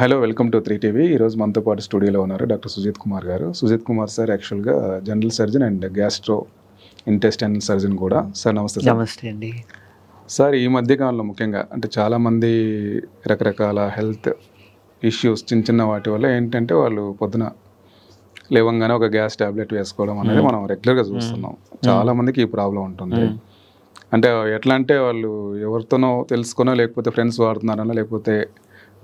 Hello welcome to three TV ఈరోజు మనతో పాటు స్టూడియోలో ఉన్నారు డాక్టర్ సుజిత్ కుమార్ గారు. సుజిత్ కుమార్ సార్ యాక్చువల్గా general surgeon and gastro intestine surgeon కూడా. సార్ నమస్తే సార్ నమస్తే అండి. సార్ ఈ మధ్య కాలంలో ముఖ్యంగా అంటే చాలామంది రకరకాల హెల్త్ ఇష్యూస్ చిన్న చిన్న వాటి వల్ల ఏంటంటే వాళ్ళు పొద్దున లేవంగానే ఒక గ్యాస్ టాబ్లెట్ వేసుకోవడం అనేది మనం రెగ్యులర్గా చూస్తున్నాం. చాలా మందికి ఈ ప్రాబ్లం ఉంటుంది. అంటే ఎట్లా అంటే వాళ్ళు ఎవరితోనో తెలుసుకునో లేకపోతే ఫ్రెండ్స్ వాడుతున్నారనో లేకపోతే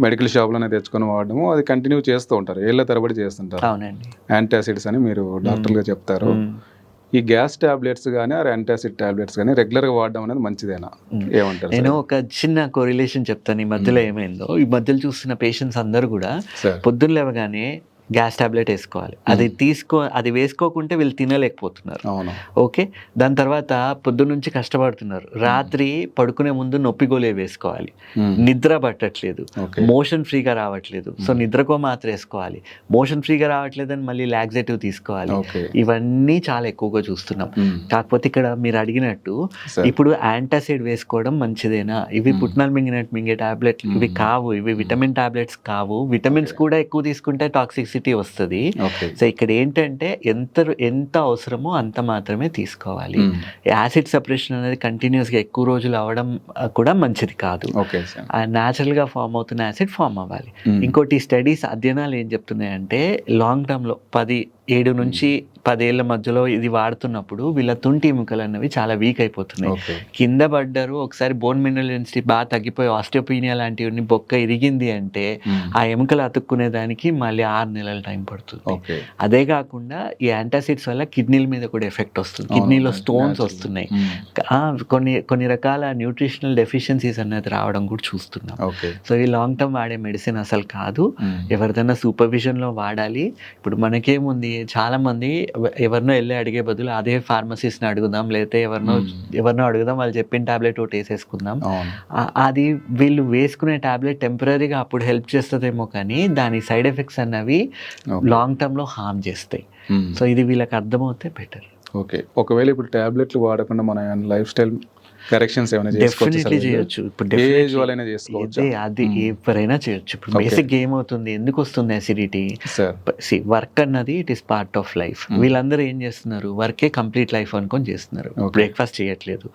మెడికల్ షాప్లోనే తెచ్చుకొని వాడడము. అది కంటిన్యూ చేస్తూ ఉంటారు. ఏళ్ళ తరబడి చేస్తుంటారు. అవునండి. యాంటాసిడ్స్ అని మీరు డాక్టర్గా చెప్తారు. ఈ గ్యాస్ టాబ్లెట్స్ కానీ ఆ యాంటాసిడ్ టాబ్లెట్స్ కానీ రెగ్యులర్గా వాడడం అనేది మంచిదేనా? ఏమంటారు నేను ఒక చిన్న కోరిలేషన్ చెప్తాను ఈ మధ్యలో ఏమైందో. ఈ మధ్యలో చూస్తున్న పేషెంట్స్ అందరూ కూడా పొద్దున్న లేవగానే గ్యాస్ టాబ్లెట్ వేసుకోవాలి. అది తీసుకో అది వేసుకోకుంటే వీళ్ళు తినలేకపోతున్నారు. ఓకే? దాని తర్వాత పొద్దున్న నుంచి కష్టపడుతున్నారు రాత్రి పడుకునే ముందు నొప్పి గోలే వేసుకోవాలి. నిద్ర పట్టట్లేదు. మోషన్ ఫ్రీగా రావట్లేదు. సో నిద్రకో మాత్రం వేసుకోవాలి. మోషన్ ఫ్రీగా రావట్లేదని మళ్ళీ లాక్సేటివ్ తీసుకోవాలి. ఇవన్నీ చాలా ఎక్కువగా చూస్తున్నాం. కాకపోతే ఇక్కడ మీరు అడిగినట్టు ఇప్పుడు యాంటాసిడ్ వేసుకోవడం మంచిదేనా? ఇవి పుట్నాలు మింగినట్టు మింగే టాబ్లెట్లు. ఇవి కావు. ఇవి విటమిన్ టాబ్లెట్స్ కావు. విటమిన్స్ కూడా ఎక్కువ తీసుకుంటే టాక్సిసిటీ వస్తుంది. సో ఇక్కడ ఏంటంటే ఎంత ఎంత అవసరమో అంత మాత్రమే తీసుకోవాలి. యాసిడ్ సపరేషన్ అనేది కంటిన్యూస్గా ఎక్కువ రోజులు అవ్వడం ఆ, కూడా మంచిది కాదు. న్యాచురల్గా ఫామ్ అవుతున్న యాసిడ్ ఫామ్ అవ్వాలి. ఇంకోటి స్టడీస్ అధ్యయనాలు ఏం చెప్తున్నాయంటే లాంగ్ టర్మ్లో పది ఏడు నుంచి పదేళ్ళ మధ్యలో ఇది వాడుతున్నప్పుడు వీళ్ళ తుంటి ఎముకలు అన్నవి చాలా వీక్ అయిపోతున్నాయి. కింద పడ్డారు ఒకసారి బోన్ మినరల్ డెన్సిటీ బాగా తగ్గిపోయి ఆస్టియోపీనియా లాంటివి బొక్క ఇరిగింది అంటే మ్మ్. ఆ ఎముకలు అతుక్కునే దానికి మళ్ళీ ఆరు నెలల టైం పడుతుంది. అదే కాకుండా ఈ యాంటాసిడ్స్ వల్ల కిడ్నీల మీద కూడా ఎఫెక్ట్ వస్తుంది. కిడ్నీలో స్టోన్స్. వస్తున్నాయి. ఆ, కొన్ని కొన్ని రకాల న్యూట్రిషనల్ డెఫిషియన్సీస్ అనేది రావడం కూడా చూస్తున్నాం. సో ఈ లాంగ్ టర్మ్ వాడే మెడిసిన్ అసలు కాదు. మ్మ్. ఎవరిదైనా సూపర్విజన్లో వాడాలి. ఇప్పుడు మనకేముంది? చాలా మంది ఎవ- ఎవరినో వెళ్ళి అడిగే బదులు అదే ఫార్మసిస్ట్ని అడుగుదాం లేకపోతే ఎవరినో ఎవరినో అడుగుదాం వాళ్ళు చెప్పిన టాబ్లెట్ ఒకటి వేసేసుకుందాం. అది వీళ్ళు వేసుకునే టాబ్లెట్ టెంపరీగా అప్పుడు హెల్ప్ చేస్తుందేమో కానీ దాని సైడ్ ఎఫెక్ట్స్ అన్నవి. లాంగ్ టర్మ్లో హార్మ్ చేస్తాయి. సో ఇది వీళ్ళకి అర్థమవుతే బెటర్. ఓకే. ఒకవేళ ఇప్పుడు టాబ్లెట్లు వాడకుండా మన లైఫ్ స్టైల్ కరెక్షన్స్ ఏమైనా డెఫినెట్లీ చేయొచ్చు. ఇప్పుడు ఏజ్ వాళ్ళైనా చేసుకోవచ్చు? అది ఎవరైనా చేయొచ్చు. ఇప్పుడు. బేసిక్ ఏమవుతుంది ఎందుకు వస్తుంది అసిడిటీ సార్ సి వర్క్ అన్నది it is part of life వీళ్ళందరూ ఏం చేస్తున్నారు? వర్కే కంప్లీట్ లైఫ్ అనుకొని చేస్తున్నారు. బ్రేక్ఫాస్ట్ చేయట్లేదు.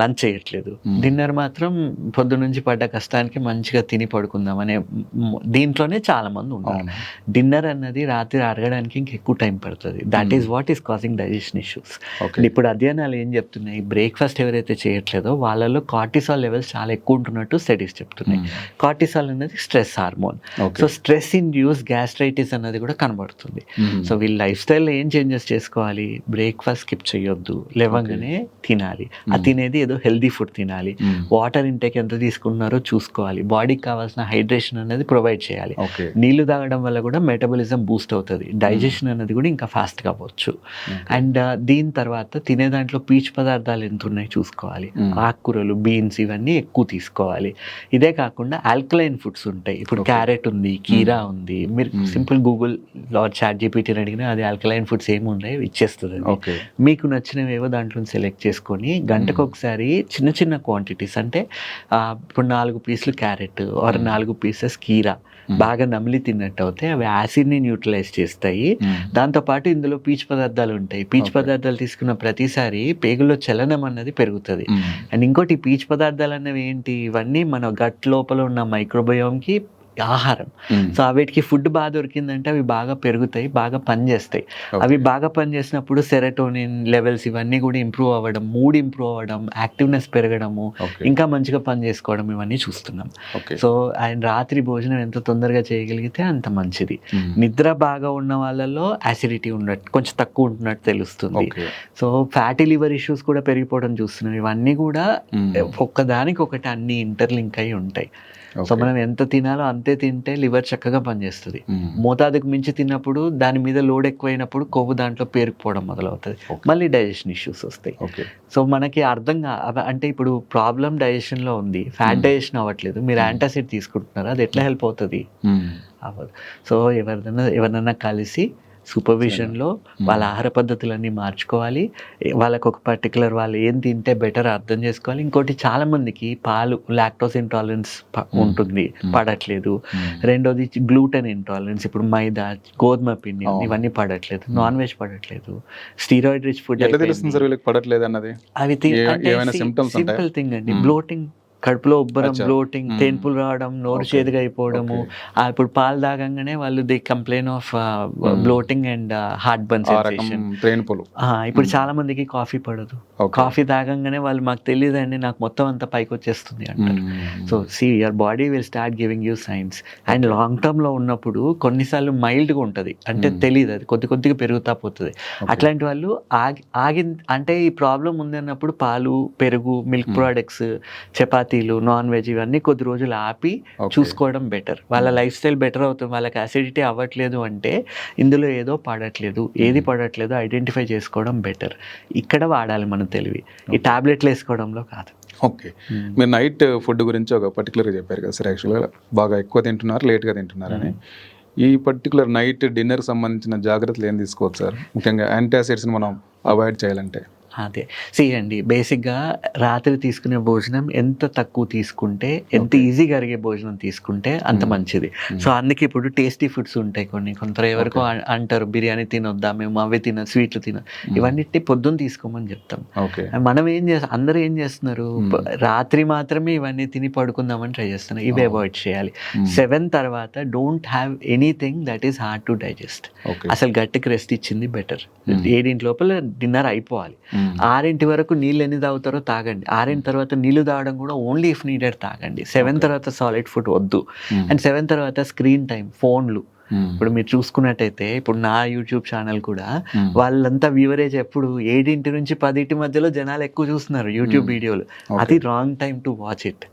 లంచ్ చేయట్లేదు. Hmm. డిన్నర్ మాత్రం పొద్దు నుంచి పడ్డ కష్టానికి మంచిగా తిని పడుకుందాం అనే దీంట్లోనే చాలా మంది ఉన్నారు డిన్నర్ అన్నది రాత్రి అరగడానికి ఇంకెక్కువ టైం పడుతుంది. That is what is causing digestion issues ఇప్పుడు అధ్యయనాలు ఏం చెప్తున్నాయి? బ్రేక్ఫాస్ట్ ఎవరైతే చేయట్లేదో వాళ్ళలో కార్టిసాల్ లెవెల్స్ చాలా ఎక్కువ ఉంటున్నట్టు స్టడీస్ చెప్తున్నాయి. కార్టిసాల్ అనేది stress hormone so stress induce gastritis అన్నది కూడా కనబడుతుంది. సో వీళ్ళ లైఫ్ స్టైల్లో ఏం చేంజెస్ చేసుకోవాలి? బ్రేక్ఫాస్ట్ స్కిప్ చేయొద్దు. లేవగానే తినాలి. ఆ తినేది ఏదో హెల్దీ ఫుడ్ తినాలి. వాటర్ ఇంటేక్ ఎంత తీసుకుంటున్నారో చూసుకోవాలి. బాడీకి కావాల్సిన హైడ్రేషన్ అనేది ప్రొవైడ్ చేయాలి. నీళ్ళు తాగడం వల్ల కూడా మెటబాలిజం బూస్ట్ అవుతుంది. డైజెషన్ అనేది కూడా ఇంకా ఫాస్ట్గా అవ్వచ్చు. అండ్ దీని తర్వాత తినే దాంట్లో పీచు పదార్థాలు ఎంత ఉన్నాయి చూసుకోవాలి. ఆకుకూరలు బీన్స్ ఇవన్నీ ఎక్కువ తీసుకోవాలి. ఇదే కాకుండా ఆల్కలైన్ ఫుడ్స్ ఉంటాయి. ఇప్పుడు. క్యారెట్ ఉంది కీరా ఉంది. మీరు. సింపుల్ గూగుల్ చాట్ జీపీటీని అడిగినా అది ఆల్కలైన్ ఫుడ్స్ ఏమి ఉన్నాయి ఇచ్చేస్తుంది మీకు నచ్చినవి ఏవో దాంట్లో సెలెక్ట్ చేసుకొని గంటకు ఒకసారి చిన్న చిన్న క్వాంటిటీస్ అంటే ఇప్పుడు నాలుగు పీసులు క్యారెట్ ఆర్ నాలుగు పీసెస్ కీరా. బాగా నమిలి తిన్నట్టు అవుతాయి అవి యాసిడ్ని న్యూట్రలైజ్ చేస్తాయి. దాంతోపాటు ఇందులో పీచు పదార్థాలు ఉంటాయి. పీచు. పదార్థాలు తీసుకున్న ప్రతిసారి పేగుల్లో చలనం అన్నది పెరుగుతుంది. అండ్ ఇంకోటి పీచు పదార్థాలు అన్నవి ఏంటి? ఇవన్నీ మన గట్ లోపల ఉన్న మైక్రోబయోమ్కి ఆహారం. సో వీటికి ఫుడ్ బాగా దొరికిందంటే అవి బాగా పెరుగుతాయి బాగా పనిచేస్తాయి. అవి బాగా పనిచేసినప్పుడు సెరటోనిన్ లెవెల్స్ ఇవన్నీ కూడా ఇంప్రూవ్ అవ్వడం మూడ్ ఇంప్రూవ్ అవ్వడం యాక్టివ్నెస్ పెరగడము ఇంకా మంచిగా పని చేసుకోవడం ఇవన్నీ చూస్తున్నాం. సో ఆయన రాత్రి భోజనం ఎంత తొందరగా చేయగలిగితే అంత మంచిది. నిద్ర బాగా ఉన్న వాళ్ళలో యాసిడిటీ ఉన్నట్టు కొంచెం తక్కువ ఉంటున్నట్టు తెలుస్తుంది. సో ఫ్యాటీ లివర్ ఇష్యూస్ కూడా పెరిగిపోవడం చూస్తున్నాం. ఇవన్నీ కూడా ఒక్కదానికి ఒకటి అన్ని ఇంటర్లింక్ అయి ఉంటాయి. సో మనం ఎంత తినాలో అంతే తింటే లివర్ చక్కగా పనిచేస్తుంది. మోతాదుకు మించి తిన్నప్పుడు దాని మీద లోడ్ ఎక్కువైనప్పుడు కొవ్వు దాంట్లో పేరుకుపోవడం మొదలవుతుంది. మళ్ళీ డైజెషన్ ఇష్యూస్ వస్తాయి. సో మనకి అర్థం అంటే ఇప్పుడు ప్రాబ్లం డైజెషన్లో ఉంది. ఫ్యాట్ డైజెషన్ అవ్వట్లేదు. మీరు యాంటాసిడ్ తీసుకుంటున్నారు? అది ఎట్లా హెల్ప్ అవుతుంది? అవ్వదు. సో ఎవరిదైనా ఎవరినైనా కలిసి సూపర్విజన్లో వాళ్ళ ఆహార పద్ధతులన్నీ మార్చుకోవాలి. వాళ్ళకు ఒక పర్టికులర్ వాళ్ళు ఏం తింటే బెటర్ అర్థం చేసుకోవాలి. ఇంకోటి చాలా మందికి పాలు లాక్టోస్ ఇంటాలరెన్స్ ఉంటుంది. పడట్లేదు. రెండోది గ్లూటెన్ ఇంటాలరెన్స్ ఇప్పుడు మైదా గోధుమ పిండి. ఇవన్నీ పడట్లేదు. నాన్ వెజ్ పడట్లేదు. స్టీరాయిడ్ రిచ్ ఫుడ్ పడట్లేదు అన్నది అవి? సింపుల్ థింగ్ అండి. బ్లోటింగ్ కడుపులో ఉబ్బరం. బ్లోటింగ్. తేన్పులు రావడం నోరు. చేదుగా అయిపోవడము ఇప్పుడు పాలు తాగంగానే వాళ్ళు the complain of. Bloating and heart పులు ఇప్పుడు. చాలా మందికి కాఫీ పడదు. కాఫీ తాగంగానే వాళ్ళు మాకు తెలియదండి నాకు మొత్తం అంతా పైకి వచ్చేస్తుంది అంటారు. So see your body will start giving you signs and long టర్మ్లో ఉన్నప్పుడు కొన్నిసార్లు మైల్డ్గా ఉంటది అంటే. తెలియదు అది కొద్ది కొద్దిగా పెరుగుతా పోతుంది. అట్లాంటి వాళ్ళు ఆగి ఆగి అంటే ఈ ప్రాబ్లం ఉందన్నప్పుడు పాలు పెరుగు మిల్క్. ప్రోడక్ట్స్ చపాతీలు నాన్ వెజ్ ఇవన్నీ కొద్ది రోజులు ఆపి. చూసుకోవడం బెటర్ వాళ్ళ Hmm. లైఫ్ స్టైల్ బెటర్ అవుతుంది. వాళ్ళకి అసిడిటీ అవ్వట్లేదు అంటే ఇందులో ఏదో పడట్లేదు. ఏది Hmm. పడట్లేదు ఐడెంటిఫై చేసుకోవడం బెటర్ ఇక్కడ వాడాలి మన తెలివి. ఈ టాబ్లెట్లు వేసుకోవడంలో కాదు. ఓకే మీరు నైట్ ఫుడ్ గురించి ఒక పర్టికులర్గా చెప్పారు కదా సార్ యాక్చువల్గా బాగా ఎక్కువ తింటున్నారు లేట్గా తింటున్నారని. ఈ పర్టికులర్ నైట్ డిన్నర్ సంబంధించిన జాగ్రత్తలు ఏం తీసుకోవచ్చు సార్ ముఖ్యంగా యాంటాసిడ్స్ని మనం అవాయిడ్ చేయాలంటే. అదే. చేయండి బేసిక్గా రాత్రి తీసుకునే భోజనం ఎంత తక్కువ తీసుకుంటే ఎంత. ఈజీగా అరిగే భోజనం తీసుకుంటే అంత. మంచిది. సో అందుకే ఇప్పుడు టేస్టీ ఫుడ్స్ ఉంటాయి కొన్ని. కొంత ఎవరికో అ- అంటారు బిర్యానీ తినొద్దా? మేము అవి తిన స్వీట్లు తిన ఇవన్నిటి పొద్దున్న తీసుకోమని చెప్తాం. మనం ఏం చేస్తాం అందరూ ఏం చేస్తున్నారు? రాత్రి మాత్రమే ఇవన్నీ తిని పడుకుందామని ట్రై చేస్తున్నారు. ఇవి. అవాయిడ్ చేయాలి. సెవెన్ తర్వాత don't have anything that is hard to digest అసలు గట్టికి రెస్ట్ ఇచ్చింది బెటర్. ఏడింటి లోపల డిన్నర్ అయిపోవాలి. ఆరింటి వరకు నీళ్ళు ఎన్ని తాగుతారో తాగండి. ఆరింటి తర్వాత నీళ్ళు తాగడం కూడా ఓన్లీ ఇఫ్ నీడెడ్ తాగండి. సెవెన్. తర్వాత సాలిడ్ ఫుడ్ వద్దు. అండ్ సెవెన్ తర్వాత స్క్రీన్ టైం ఫోన్లు ఇప్పుడు మీరు చూసుకున్నట్టయితే ఇప్పుడు నా యూట్యూబ్ ఛానల్ కూడా వాళ్ళంతా వ్యూవరేజ్ ఎప్పుడు ఏడింటి నుంచి పదింటి మధ్యలో జనాలు ఎక్కువ చూస్తున్నారు యూట్యూబ్ Hmm. వీడియోలు అది wrong time to watch it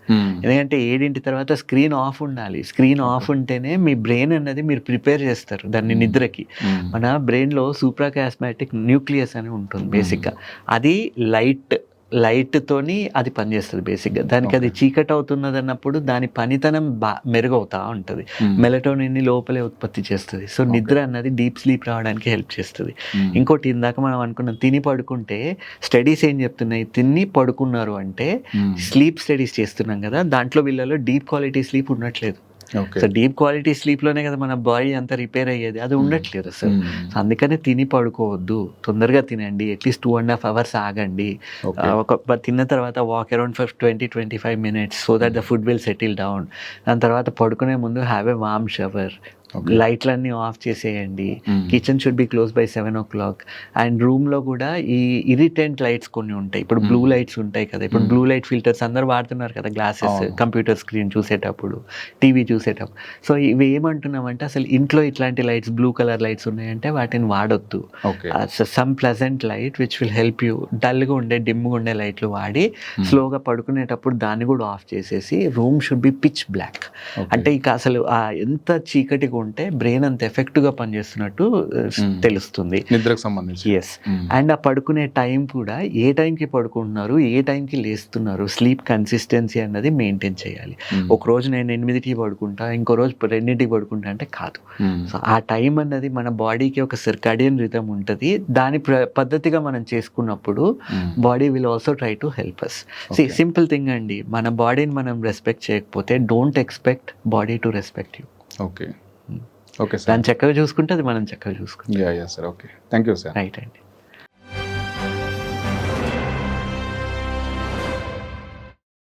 ఎందుకంటే ఏడింటి తర్వాత స్క్రీన్ ఆఫ్ ఉండాలి. స్క్రీన్ ఆఫ్ ఉంటేనే మీ బ్రెయిన్ అన్నది మీరు ప్రిపేర్ చేస్తారు దాన్ని Hmm. నిద్రకి. మన బ్రెయిన్లో సూప్రాకాస్మాటిక్ న్యూక్లియస్ అని ఉంటుంది Hmm. బేసిక్గా అది లైట్ లైట్ తోని అది పనిచేస్తుంది బేసిక్గా. దానికి అది. చీకటి అవుతున్నది అన్నప్పుడు దాని పనితనం బా మెరుగవుతా ఉంటుంది. మెలటోనిన్ లోపలే ఉత్పత్తి చేస్తుంది. సో. నిద్ర అన్నది డీప్ స్లీప్ రావడానికి హెల్ప్ చేస్తుంది. ఇంకోటి ఇందాక మనం అనుకున్నాం తిని పడుకుంటే స్టడీస్ ఏం చెప్తున్నాయి? తిని పడుకున్నారు అంటే స్లీప్ స్టడీస్ చేస్తున్నాం కదా దాంట్లో వీళ్ళలో డీప్ క్వాలిటీ స్లీప్ ఉండట్లేదు. సో డీప్ క్వాలిటీ స్లీప్లోనే కదా మన బాడీ అంతా రిపేర్ అయ్యేది. అది ఉండట్లేదు అసలు. సో అందుకనే తిని పడుకోవద్దు. తొందరగా తినండి. At least two and half hours ఆగండి. ఒక తిన్న తర్వాత walk around for twenty twenty five minutes so that the food will settle down దాని తర్వాత పడుకునే ముందు హ్యావ్ ఎ వామ్ షవర్ లైట్లన్నీ ఆఫ్ చేసేయండి. Kitchen should be close by seven o'clock. And రూమ్లో కూడా ఈ ఇరిటెంట్ లైట్స్ కొన్ని ఉంటాయి. ఇప్పుడు బ్లూ. లైట్స్ ఉంటాయి కదా. ఇప్పుడు. బ్లూ లైట్ ఫిల్టర్స్ అందరు వాడుతున్నారు కదా గ్లాసెస్. కంప్యూటర్ స్క్రీన్ చూసేటప్పుడు టీవీ చూసేటప్పుడు. సో ఇవి ఏమంటున్నామంటే అసలు ఇంట్లో ఇట్లాంటి లైట్స్ బ్లూ కలర్ లైట్స్ ఉన్నాయంటే వాటిని వాడొద్దు. Some pleasant light which will help you. డల్గా ఉండే డిమ్గా ఉండే లైట్లు వాడి స్లోగా పడుకునేటప్పుడు దాన్ని కూడా ఆఫ్ చేసేసి room should be pitch black. అంటే ఇక అసలు ఎంత చీకటిగా ఉంటే బ్రెయిన్ అంత ఎఫెక్ట్గా పనిచేస్తున్నట్టు. తెలుస్తుంది. నిద్రకు సంబంధించి. ఎస్ అండ్ ఆ పడుకునే టైం కూడా ఏ టైంకి పడుకుంటున్నారు ఏ టైంకి లేస్తున్నారు స్లీప్ కన్సిస్టెన్సీ అన్నది మెయింటైన్ చేయాలి. ఒక రోజు నేను ఎనిమిదికి పడుకుంటా ఇంకో రోజు రెండింటికి పడుకుంటా అంటే కాదు. సో ఆ టైం అన్నది మన బాడీకి ఒక సిర్కాడియన్ రిథం ఉంటుంది. దాని పద్ధతిగా మనం చేసుకున్నప్పుడు body will also try to help us see. Simple thing అండి. మన బాడీని మనం రెస్పెక్ట్ చేయకపోతే don't expect body to respect you. Okay. Okay sir. దాన్ని చక్కగా చూసుకుంటే అది మనం చక్కగా చూసుకుంటాం. Yeah yeah sir okay thank you sir right అండి